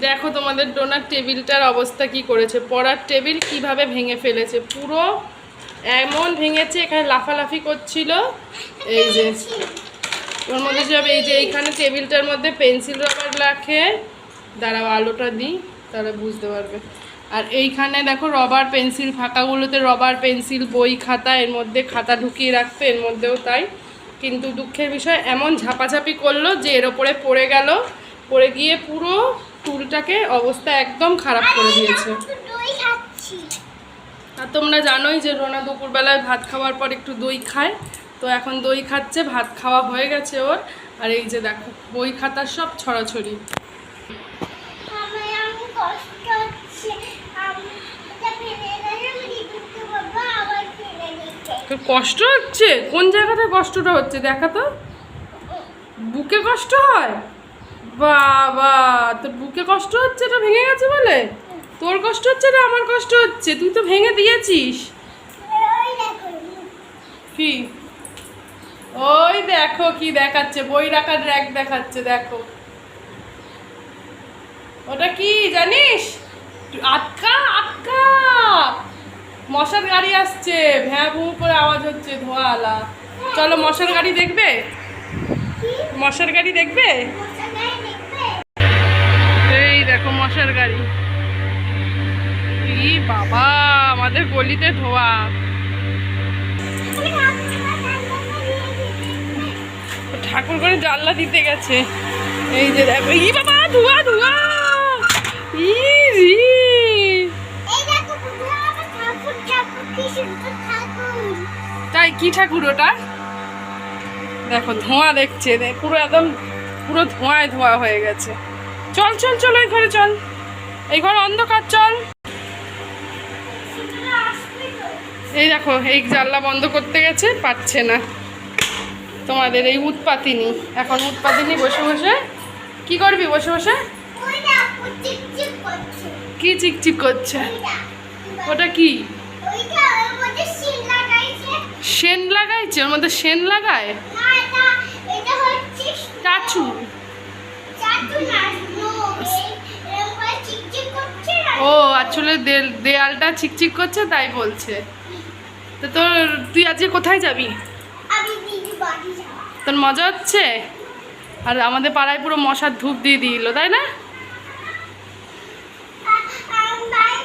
দেখো তোমাদের ডোনার টেবিলটার অবস্থা কি করেছে। পড়ার টেবিল কীভাবে ভেঙে ফেলেছে? পুরো এমন ভেঙেছে, এখানে লাফালাফি করছিল। এই যে, ওর মধ্যে সব এই যে এইখানে টেবিলটার মধ্যে পেন্সিল রবার রাখে। দাঁড়াও, আলোটা দিই তারা বুঝতে পারবে। আর এইখানে দেখো রবার পেন্সিল ফাঁকাগুলোতে রবার পেন্সিল বই, খাতা, এর মধ্যে খাতা ঢুকিয়ে রাখতো, এর মধ্যেও তাই। কিন্তু দুঃখের বিষয়, এমন ঝাপাঝাপি করল যে এর ওপরে পড়ে গেল। পড়ে গিয়ে পুরো টুলটাকে অবস্থা একদম খারাপ করে দিয়েছে। আর তোমরা জানোই যে রোনা দুপুরবেলায় ভাত খাওয়ার পর একটু দই খায় তো এখন দই খাচ্ছে ভাত খাওয়া হয়ে গেছে ওর। আর এই যে দেখো বই খাতার সব ছড়াছড়ি। কষ্ট হচ্ছে। তোর কষ্ট কোন জায়গাটা কষ্টটা হচ্ছে? দেখা তো। বুকে কষ্ট হয়? বাবা, তোর বুকে কষ্ট হচ্ছে? এটা ভেঙে গেছে বলে? তোর কষ্ট হচ্ছে না আমার কষ্ট হচ্ছে? তুই তো ভেঙে দিয়েছিস। কি? ওই দেখো কি দেখাচ্ছে, বই রাখার র্যাক দেখাচ্ছে, দেখো। ওটা কি জানিস? আটকা আটকা। মশার গাড়ি আসছে। ভ্যাঁ ভু করে আওয়াজ হচ্ছে, ধোয়া আলা। চলো, মশার গাড়ি দেখবে? মশার গাড়ি দেখবে? দেখো মশার গাড়ি। ই বাবা, আমাদের গলিতে ধোয়া। ঠাকুর করে জানলা দিতে গেছে। এই যে দেখো, ই বাবা, ধোয়া ধোয়া। ই রি। এই দেখো বুঝলা আমার ঠাকুর ঠাকুর কি সুন্দর ঠাকুর তাই কি ঠাকুর ওটা? দেখো, ধোঁয়া দেখছে। পুরো একদম, পুরো ধোঁয়ায় ধোঁয়া হয়ে গেছে। চল চল চল ওই ঘরে চল। এই ঘর অন্ধকার চল। এই দেখো এই জানলা বন্ধ করতে গেছে পাচ্ছে না। তোমাদের এই উৎপাতিনি। এখন উৎপাতিনি বসে বসে। কি করবি বসে বসে? কি চিকচিক করছে? ওটা কি? সেন লাগাইছে? ওর মধ্যে সেন লাগায়? না এটা এটা হচ্ছে চাচু চাটু না নো এরকম করে চিকচিক করছে না ও আসলে দে- দেয়ালটা চিকচিক করছে তাই বলছে। তো তোর তুই আজকে কোথায় যাবি? তোর মজা হচ্ছে? আর আমাদের পাড়ায় পুরো মশার ধূপ দিয়ে দিল তাই না? বাই